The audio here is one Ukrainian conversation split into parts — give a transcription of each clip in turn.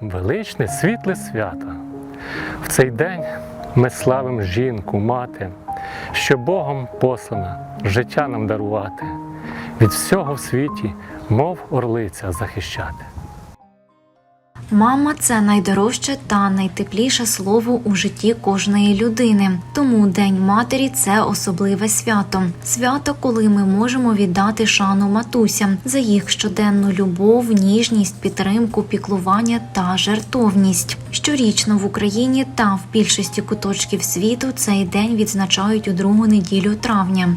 Величне світле свято. В цей день ми славимо жінку, мати, що Богом послана життя нам дарувати, від всього в світі, мов орлиця захищати. Мама це найдорожче та найтепліше слово у житті кожної людини. Тому День матері це особливе свято. Свято, коли ми можемо віддати шану матусям за їх щоденну любов, ніжність, підтримку, піклування та жертовність. Щорічно в Україні та в більшості куточків світу цей день відзначають у другу неділю травня.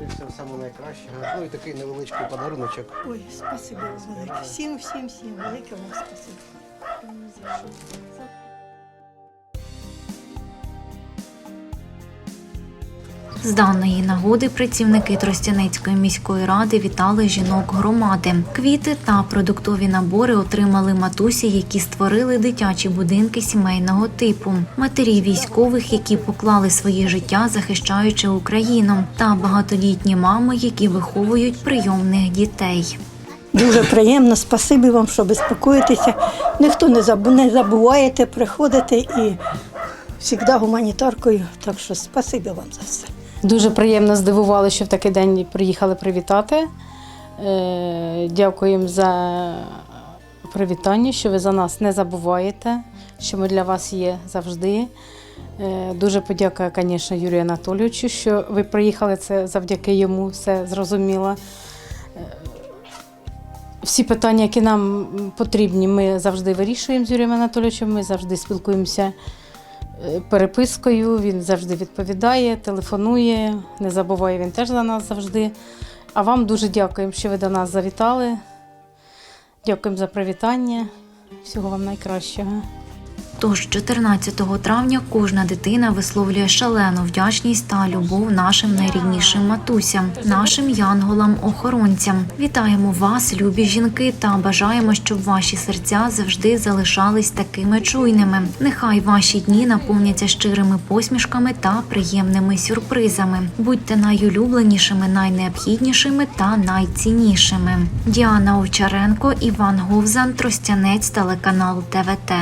Спасибі все саме найкраще. Ну і такий невеличкий подаруночок. Ой, спасибо велике. Всім, всім, всім. Велике вам спасибі. З даної нагоди працівники Тростянецької міської ради вітали жінок громади. Квіти та продуктові набори отримали матусі, які створили дитячі будинки сімейного типу, матері військових, які поклали своє життя, захищаючи Україну, та багатодітні мами, які виховують прийомних дітей. Дуже приємно, спасибі вам, що безпокоїтеся. Ніхто не не забуваєте, приходите і завжди гуманітаркою. Так що спасибі вам за все. Дуже приємно здивували, що в такий день приїхали привітати. Е, Дякуємо за привітання, що ви за нас не забуваєте, що ми для вас є завжди. Е, Дуже подяка, звісно, Юрію Анатолійовичу, що ви приїхали. Це завдяки йому все зрозуміло. Е, Всі питання, які нам потрібні, ми завжди вирішуємо з Юрієм Анатолійовичем, ми завжди спілкуємося перепискою, він завжди відповідає, телефонує, не забуває він теж за нас завжди. А вам дуже дякуємо, що ви до нас завітали. Дякуємо за привітання. Всього вам найкращого. Тож 14 травня кожна дитина висловлює шалену вдячність та любов нашим найріднішим матусям, нашим янголам-охоронцям. Вітаємо вас, любі жінки, та бажаємо, щоб ваші серця завжди залишались такими чуйними. Нехай ваші дні наповняться щирими посмішками та приємними сюрпризами. Будьте найулюбленішими, найнеобхіднішими та найціннішими. Діана Овчаренко, Іван Говзан, Тростянець, телеканал ТВТ.